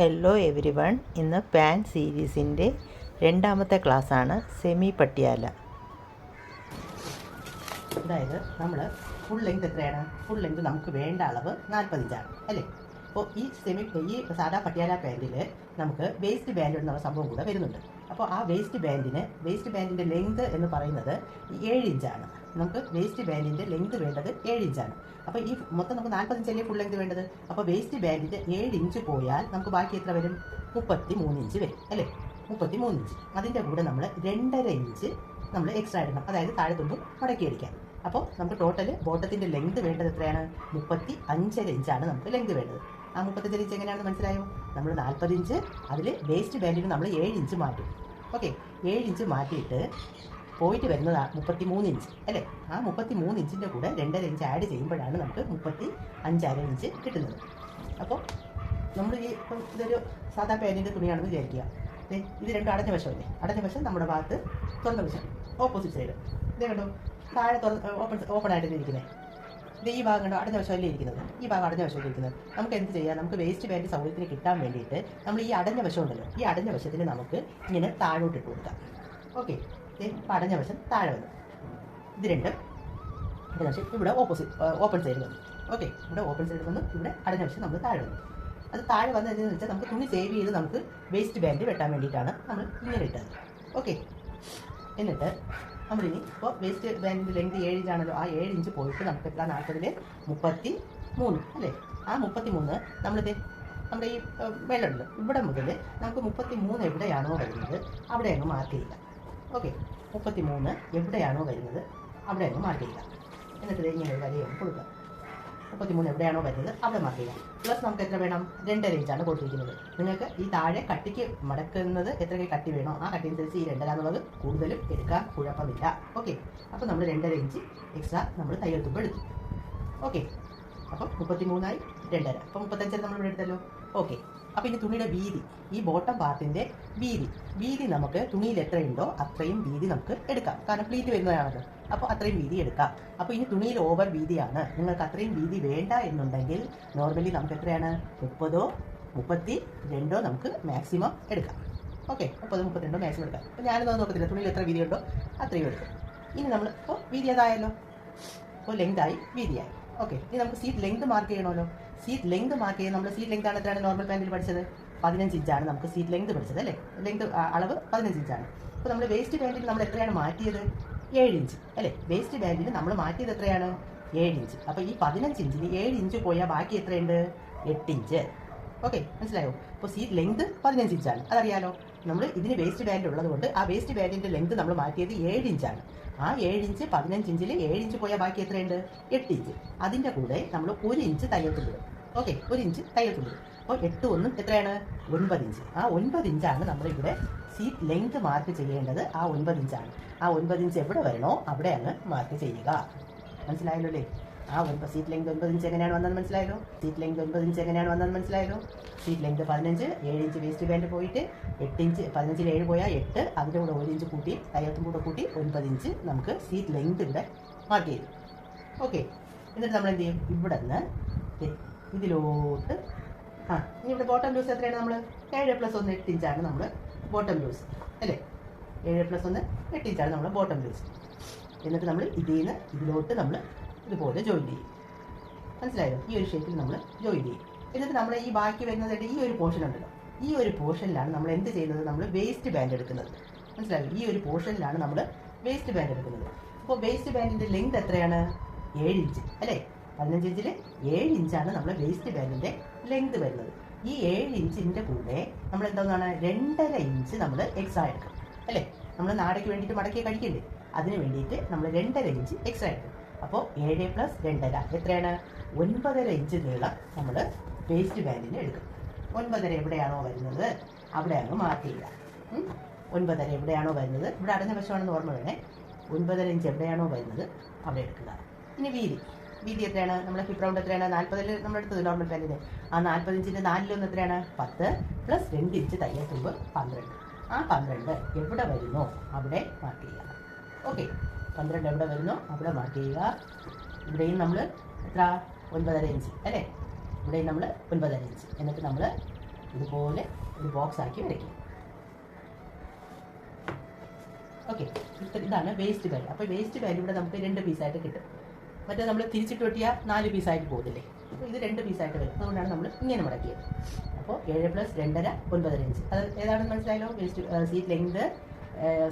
Hello everyone ഇന്ന് പാൻ സീരീസിന്റെ രണ്ടാമത്തെ ക്ലാസ്സാണ് സെമി പട്ടിയാല അതായത് നമ്മൾ ഫുൾ ലെങ്ത് എത്രയാണ്? ഫുൾ ലെങ്ത് നമുക്ക് വേണ്ട അളവ് നാൽപ്പതിഞ്ചാണ് അല്ലേ? അപ്പോൾ ഈ സെമി ഈ സാധാ പട്ടിയാല പാന്റിൽ നമുക്ക് വേസ്റ്റ് ബാൻഡ് എന്നുള്ള സംഭവം കൂടെ വരുന്നുണ്ട്. അപ്പോൾ ആ വേസ്റ്റ് ബാൻഡിന് വേസ്റ്റ് ബാൻഡിന്റെ ലെങ്ത് എന്ന് പറയുന്നത് ഏഴ് ഇഞ്ചാണ്. നമുക്ക് വേസ്റ്റ് ബാൻഡിന്റെ ലെങ്ത് വേണ്ടത് ഏഴ് ഇഞ്ചാണ് അപ്പോൾ ഈ മൊത്തം നമുക്ക് നാൽപ്പത്തഞ്ചല്ലേ ഫുൾ ലെങ്ത് വേണ്ടത്? അപ്പോൾ വേസ്റ്റ് ബാൻഡിന്റെ ഏഴ് ഇഞ്ച് പോയാൽ നമുക്ക് ബാക്കി എത്ര വരും? മുപ്പത്തി മൂന്ന് ഇഞ്ച് വരും അല്ലേ? മുപ്പത്തി മൂന്ന് ഇഞ്ച് അതിന്റെ കൂടെ നമ്മൾ രണ്ടര ഇഞ്ച് നമ്മൾ എക്സ്ട്രാ ഇടണം. അതായത് താഴെ തുമ്പ് മടക്കി അടിക്കാൻ അപ്പോൾ നമുക്ക് ടോട്ടൽ ബോട്ടത്തിന്റെ ലെങ്ത് വേണ്ടത് എത്രയാണ്? മുപ്പത്തി അഞ്ചര ഇഞ്ചാണ് നമുക്ക് ലെങ്ത് വേണ്ടത്. ആ മുപ്പത്തഞ്ചര ഇഞ്ച് എങ്ങനെയാണെന്ന് മനസ്സിലായോ? നമ്മൾ നാൽപ്പത് ഇഞ്ച് അതിൽ വേസ്റ്റ് ബാൻഡിന് നമ്മൾ ഏഴ് ഇഞ്ച് മാറ്റും. ഓക്കെ ഏഴ് ഇഞ്ച് മാറ്റിയിട്ട് പോയിട്ട് വരുന്നത് മുപ്പത്തി മൂന്ന് ഇഞ്ച് അല്ലേ? ആ മുപ്പത്തി മൂന്ന് ഇഞ്ചിന്റെ കൂടെ രണ്ടര ഇഞ്ച് ആഡ് ചെയ്യുമ്പോഴാണ് നമുക്ക് മുപ്പത്തി അഞ്ചര ഇഞ്ച് കിട്ടുന്നത്. അപ്പോൾ നമ്മൾ ഈ ഇപ്പം ഇതൊരു സാധാ പേനിന്റെ തുണിയാണെന്ന് വിചാരിക്കുക. ഇത് രണ്ടും അടഞ്ഞ വശമല്ലേ? അടഞ്ഞ വശം നമ്മുടെ ഭാഗത്ത് തുറന്ന വശം. ഓപ്പോസിറ്റ് സൈഡ് ഇതേ കണ്ടോ? താഴെ തുറന്ന് ഓപ്പൺ ഓപ്പൺ ആയിട്ട് ഇരിക്കുന്നത് ഇത് ഈ ഭാഗം കണ്ടോ? അടഞ്ഞ വശമല്ലേ ഇരിക്കുന്നത്? ഈ ഭാഗം അടഞ്ഞ വശമല്ലേ ഇരിക്കുന്നത്? നമുക്ക് എന്ത് ചെയ്യാം? നമുക്ക് വേസ്റ്റ് പാന്റ് സൗകര്യത്തിന് കിട്ടാൻ വേണ്ടിയിട്ട് നമ്മൾ ഈ അടഞ്ഞ വശം ഉണ്ടല്ലോ ഈ അടഞ്ഞ വശത്തിന് നമുക്ക് ഇങ്ങനെ താഴോട്ട് ഇട്ട് കൊടുക്കാം. ഓക്കെ ഇപ്പം അടഞ്ഞ വശം താഴെ വന്നു. ഇത് രണ്ടും അടഞ്ഞ വശം ഇവിടെ ഓപ്പോസിറ്റ് ഓപ്പൺ സൈഡ് വന്നു. ഓക്കെ ഇവിടെ ഓപ്പൺ സൈഡ് വന്നു ഇവിടെ അടഞ്ഞ വശം നമ്മൾ താഴെ വന്നു. അത് താഴെ വന്നതെന്ന് വെച്ചാൽ നമുക്ക് തുണി സേവ് ചെയ്ത് നമുക്ക് വേസ്റ്റ് ബാൻഡ് വെട്ടാൻ വേണ്ടിയിട്ടാണ് നമ്മൾ ഇങ്ങനെ ഇട്ടത്. ഓക്കെ എന്നിട്ട് നമ്മളിനി ഇപ്പോൾ വേസ്റ്റ് ബാൻഡ് ലെങ്ത് ഏഴ് ഇഞ്ചാണല്ലോ ആ ഏഴ് ഇഞ്ച് പോയിട്ട് നമുക്ക് എത്ര? നാൽപ്പതിൽ മുപ്പത്തി മൂന്ന് അല്ലേ? ആ മുപ്പത്തി മൂന്ന് നമ്മളിത് നമ്മുടെ ഈ വെള്ളമുണ്ട് ഇവിടെ മുതൽ നമുക്ക് മുപ്പത്തി മൂന്ന് എവിടെയാണോ വരുന്നത് അവിടെ അങ്ങ് മാർക്ക് ചെയ്യുക. ഓക്കെ മുപ്പത്തി മൂന്ന് എവിടെയാണോ വരുന്നത് അവിടെ അങ്ങ് മാർക്ക് ചെയ്യുക. എന്നിട്ട് ഇങ്ങനെ ഒരു വരയും കൊടുക്കുക. മുപ്പത്തി മൂന്ന് എവിടെയാണോ വരുന്നത് അവിടെ മാർക്ക് ചെയ്യാം പ്ലസ് നമുക്ക് എത്ര വേണം? രണ്ട് റേഞ്ചാണ് കൊടുത്തിരിക്കുന്നത്. നിങ്ങൾക്ക് ഈ താഴെ കട്ടിക്ക് മടക്കുന്നത് എത്ര കട്ടി വേണോ ആ കട്ടി അനുസരിച്ച് ഈ രണ്ടര എന്നുള്ളത് കൂടുതലും എടുക്കാൻ കുഴപ്പമില്ല. ഓക്കെ അപ്പോൾ നമ്മൾ രണ്ടര ഇഞ്ച് എക്സ്ട്രാ നമ്മൾ എടുക്കും എടുത്തു. ഓക്കെ അപ്പം മുപ്പത്തി മൂന്നായി രണ്ടര. അപ്പം മുപ്പത്തഞ്ചര നമ്മൾ ഇവിടെ എടുത്തല്ലോ? ഓക്കെ അപ്പോൾ ഇനി തുണിയുടെ വീതി. ഈ ബോട്ടം പാർട്ടിന്റെ വീതി. വീതി നമുക്ക് തുണിയിൽ എത്രയുണ്ടോ അത്രയും വീതി നമുക്ക് എടുക്കാം. കാരണം പ്ലീറ്റ് വരുന്നതാണല്ലോ. അപ്പോൾ അത്രയും വീതി എടുക്കാം. അപ്പോൾ ഇനി തുണിയിൽ ഓവർ വീതിയാണ്. നിങ്ങൾക്ക് അത്രയും വീതി വേണ്ട എന്നുണ്ടെങ്കിൽ നോർമലി നമുക്ക് എത്രയാണ്? മുപ്പതോ മുപ്പത്തി രണ്ടോ നമുക്ക് മാക്സിമം എടുക്കാം. ഓക്കെ മുപ്പത് മുപ്പത്തിരണ്ടോ മാക്സിമം എടുക്കാം. അപ്പോൾ ഞാനൊന്നും നോക്കത്തില്ല. തുണിയിൽ എത്ര വീതി ഉണ്ടോ അത്രയും എടുക്കും. ഇനി നമ്മൾ ഇപ്പോൾ വീതി അതായല്ലോ ഇപ്പോൾ ആയി വീതിയായി. ഓക്കെ ഇനി നമുക്ക് സീറ്റ് ലെങ്ത് മാർക്ക് ചെയ്യണമല്ലോ. സീറ്റ് ലെങ്ത് മാർക്ക് ചെയ്യുന്നത് നമ്മൾ സീറ്റ് ലെങ്ത് ആണ് എത്രയാണ് നോർമൽ പാന്റിൽ പഠിച്ചത്? പതിനഞ്ച് ഇഞ്ചാണ് നമുക്ക് സീറ്റ് ലെങ്ത് പഠിച്ചത് അല്ലേ? ലെങ്ത് അളവ് പതിനഞ്ച് ഇഞ്ചാണ് അപ്പോൾ നമ്മൾ വേസ്റ്റ് പാന്റിൽ നമ്മൾ എത്രയാണ് മാറ്റിയത്? ഏഴ് ഇഞ്ച് അല്ലേ? വേസ്റ്റ് പാന്റിൽ നമ്മൾ മാറ്റിയത് എത്രയാണ്? ഏഴ് ഇഞ്ച് അപ്പോൾ ഈ പതിനഞ്ച് ഇഞ്ചിന് ഏഴ് ഇഞ്ച് പോയാൽ ബാക്കി എത്രയുണ്ട്? എട്ട് ഇഞ്ച് ഓക്കെ മനസ്സിലായോ? അപ്പോൾ സീറ്റ് ലെങ്ത് പതിനഞ്ച് ഇഞ്ചാണ് അതറിയാലോ? നമ്മൾ ഇതിന് വേസ്റ്റ് ബാൻഡ് ഉള്ളത് കൊണ്ട് ആ വേസ്റ്റ് ബാൻഡിന്റെ ലെങ്ത് നമ്മൾ മാറ്റിയത് ഏഴ് ഇഞ്ചാണ് ആ ഏഴ് ഇഞ്ച് പതിനഞ്ച് ഇഞ്ചിൽ ഏഴ് ഇഞ്ച് പോയാൽ ബാക്കി എത്രയുണ്ട്? എട്ട് ഇഞ്ച് അതിന്റെ കൂടെ നമ്മൾ ഒരു ഇഞ്ച് തയ്യത്തുള്ളത് ഓക്കെ ഒരു ഇഞ്ച് തയ്യത്തുള്ളത് അപ്പോൾ എട്ട് ഒന്നും എത്രയാണ്? ഒൻപത് ഇഞ്ച് ആ ഒൻപത് ഇഞ്ചാണ് നമ്മളിവിടെ സീറ്റ് ലെങ്ത് മാർക്ക് ചെയ്യേണ്ടത്. ആ ഒൻപത് ഇഞ്ചാണ് ആ ഒൻപത് ഇഞ്ച് എവിടെ വരണോ അവിടെയാണ് മാർക്ക് ചെയ്യുക. മനസ്സിലായല്ലോ അല്ലേ? ആ ഒൻപത് സീറ്റ് ലെങ്ത് ഒൻപത് ഇഞ്ച് എങ്ങനെയാണ് വന്നത് മനസ്സിലായല്ലോ? സീറ്റ് ലെങ്ത് ഒൻപത് ഇഞ്ച് എങ്ങനെയാണ് വന്നത് മനസ്സിലായല്ലോ? സീറ്റ് ലെങ്ത് പതിനഞ്ച് ഏഴ് ഇഞ്ച് വേസ്റ്റ് ബാൻഡ് പോയിട്ട് എട്ട് ഇഞ്ച് പതിനഞ്ചിൽ ഏഴ് പോയാൽ എട്ട് അതിന്റെ കൂടെ ഒരു ഇഞ്ച് കൂട്ടി കയ്യത്തും കൂടെ കൂട്ടി ഒൻപത് ഇഞ്ച് നമുക്ക് സീറ്റ് ലെങ്ത് ഇവിടെ മാർക്ക് ചെയ്തു. ഓക്കെ എന്നിട്ട് നമ്മൾ എന്ത് ചെയ്യും? ഇവിടെ നിന്ന് ഇതിലോട്ട് ആ ഇനി ഇവിടെ ബോട്ടം ലൂസ് എത്രയാണ് നമ്മൾ ഏഴ് പ്ലസ് ഒന്ന് എട്ട് ഇഞ്ചാണ് നമ്മൾ ബോട്ടം ലൂസ് അല്ലേ? ഏഴ് പ്ലസ് ഒന്ന് എട്ട് ഇഞ്ചാണ് നമ്മൾ ബോട്ടം ലൂസ് എന്നിട്ട് നമ്മൾ ഇതിൽ നിന്ന് ഇതിലോട്ട് നമ്മൾ ഇതുപോലെ ജോയിൻ ചെയ്യും. മനസ്സിലായോ? ഈ ഒരു ഷേപ്പിൽ നമ്മൾ ജോയിൻ ചെയ്യും. എന്നിട്ട് നമ്മൾ ഈ ബാക്കി വരുന്നതായിട്ട് ഈ ഒരു പോർഷൻ ഉണ്ടല്ലോ. ഈ ഒരു പോർഷനിലാണ് നമ്മൾ എന്ത് ചെയ്യുന്നത്? നമ്മൾ വേസ്റ്റ് ബാൻഡ് എടുക്കുന്നത്. മനസ്സിലായോ? ഈ ഒരു പോർഷനിലാണ് നമ്മൾ വേസ്റ്റ് ബാൻഡ് എടുക്കുന്നത്. അപ്പോൾ വേസ്റ്റ് ബാൻഡിന്റെ ലെങ്ത് എത്രയാണ്? ഏഴ് ഇഞ്ച് അല്ലേ? പതിനഞ്ച് ഇഞ്ചിൽ ഏഴ് ഇഞ്ചാണ് നമ്മൾ വേസ്റ്റ് ബാൻഡിന്റെ ലെങ്ത് വരുന്നത്. ഈ ഏഴ് ഇഞ്ചിന്റെ കൂടെ നമ്മൾ എന്താണെന്നാണ് രണ്ടര ഇഞ്ച് നമ്മൾ എക്സ്ട്രാ എടുക്കും. അല്ലേ? നമ്മൾ നാടയ്ക്ക് വേണ്ടിയിട്ട് മടക്കി കഴിക്കണ്ടേ അതിന് വേണ്ടിയിട്ട് നമ്മൾ രണ്ടര ഇഞ്ച് എക്സ്ട്രാ എടുക്കും. അപ്പോൾ ഏഴ് പ്ലസ് രണ്ടര എത്രയാണ്? ഒൻപതര ഇഞ്ച് നീളം നമ്മൾ വേസ്റ്റ് ബാൻഡിന് എടുക്കും. ഒൻപതര എവിടെയാണോ വരുന്നത്? അവിടെ അങ്ങ് മാർക്ക് ചെയ്യുക. ഒൻപതര എവിടെയാണോ വരുന്നത്? ഇവിടെ അടഞ്ഞ വശമാണെന്ന് ഓർമ്മ വേണേ. ഒൻപതര ഇഞ്ച് എവിടെയാണോ വരുന്നത്? അവിടെ എടുക്കുക. ഇനി വീതി. വീതി എത്രയാണ്? നമ്മുടെ ഹിപ്പ് റൗണ്ട് എത്രയാണ്? നാൽപ്പതിൽ നമ്മൾ എടുത്തത് നോർമൽ പാന്റിന് ആ നാൽപ്പത് ഇഞ്ചിന്റെ നാലിലൊന്ന് എത്രയാണ്? പത്ത് പ്ലസ് രണ്ട് ഇഞ്ച് തയ്യൽ തുമ്പ് പന്ത്രണ്ട്. ആ പന്ത്രണ്ട് എവിടെ വരുന്നോ അവിടെ മാർക്ക് ചെയ്യുക. ഓക്കെ പന്ത്രണ്ട് എവിടെ വരുന്നോ. അവിടെ മാർക്ക് ചെയ്യുക. ഇവിടെയും നമ്മൾ എത്ര? ഒൻപതര ഇഞ്ച് അല്ലേ? ഇവിടെയും നമ്മൾ ഒൻപതര ഇഞ്ച് എന്നിട്ട് നമ്മൾ ഇതുപോലെ ഒരു ബോക്സ് ആക്കി വരയ്ക്കും. ഓക്കെ ഇതാണ് വേസ്റ്റ് ബാഗ് അപ്പോൾ വേസ്റ്റ് ബാഗ് ഇവിടെ നമുക്ക് രണ്ട് പീസായിട്ട് കിട്ടും. മറ്റേ നമ്മൾ തിരിച്ചിട്ട് വെട്ടിയാൽ നാല് പീസായിട്ട് പോകുന്നില്ലേ അപ്പോൾ ഇത് രണ്ട് പീസായിട്ട് വരും. അതുകൊണ്ടാണ് നമ്മൾ ഇങ്ങനെ മുടക്കിയത്. അപ്പോൾ ഏഴ് പ്ലസ് രണ്ടര ഒൻപതര ഇഞ്ച് അത് ഏതാണെന്ന് മനസ്സിലായാലോ waist seat length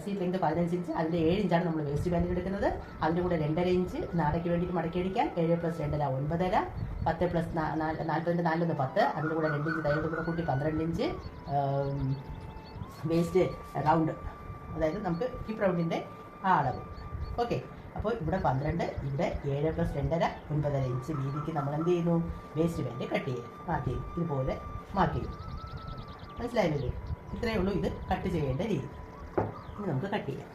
seat length പതിനഞ്ചിഞ്ച് അതിൽ ഏഴ് ഇഞ്ചാണ് നമ്മൾ വേസ്റ്റ് ബാൻഡിൽ എടുക്കുന്നത്. അതിന്റെ കൂടെ രണ്ടര ഇഞ്ച് നാടയ്ക്ക് വേണ്ടിയിട്ട് മടക്കി അടിക്കാൻ ഏഴ് പ്ലസ് രണ്ടര ഒൻപതര. പത്ത് പ്ലസ് നാൽപ്പതിന്റെ നാലിലൊന്ന് പത്ത്. അതിന്റെ കൂടെ രണ്ട് ഇഞ്ച് തൈരുടെ കൂടെ കൂട്ടി പന്ത്രണ്ട് ഇഞ്ച് വേസ്റ്റ് റൗണ്ട് അതായത് നമുക്ക് ഹിപ്പ് റൗണ്ടിന്റെ ആ അളവ്. ഓക്കെ അപ്പോൾ ഇവിടെ പന്ത്രണ്ട് ഇവിടെ ഏഴ് പ്ലസ് രണ്ടര ഒൻപതര ഇഞ്ച് വീതിക്ക് നമ്മൾ എന്ത് ചെയ്യുന്നു? വേസ്റ്റ് ബാൻഡ് കട്ട് ചെയ്യും മാർക്ക് ചെയ്യും ഇതുപോലെ മാറ്റി. മനസ്സിലായില്ലേ? ഇത്രയേ ഉള്ളൂ ഇത് കട്ട് ചെയ്യേണ്ട രീതി. നമുക്ക് കട്ട് ചെയ്യാം.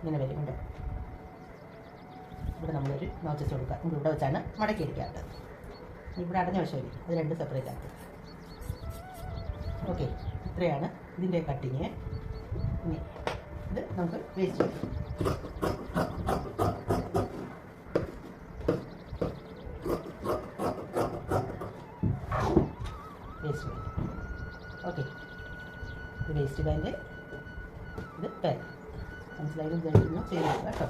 ഇങ്ങനെ വരും കണ്ടോ ഇവിടെ നമ്മളൊരു നോച്ചസ് കൊടുക്കുക. നമുക്ക് ഇവിടെ വെച്ചാണ് മടക്കി അടിക്കാറുള്ളത് ഇവിടെ അടഞ്ഞ വശമില്ല? അത് രണ്ട് സെപ്പറേറ്റ് ആക്കുക ഓക്കെ ഇത്രയാണ് ഇതിന്റെ കട്ടിങ് ഇനി ഇത് നമുക്ക് വേസ്റ്റ് ചെയ്യാം വേസ്റ്റ് ബാൻഡ് ഓക്കെ ഇത് വേസ്റ്റ് ബാൻഡ് ഇത് പാൻ മനസ്സിലായാലും വിചാരിക്കുന്നു നോക്കുക കേട്ടോ.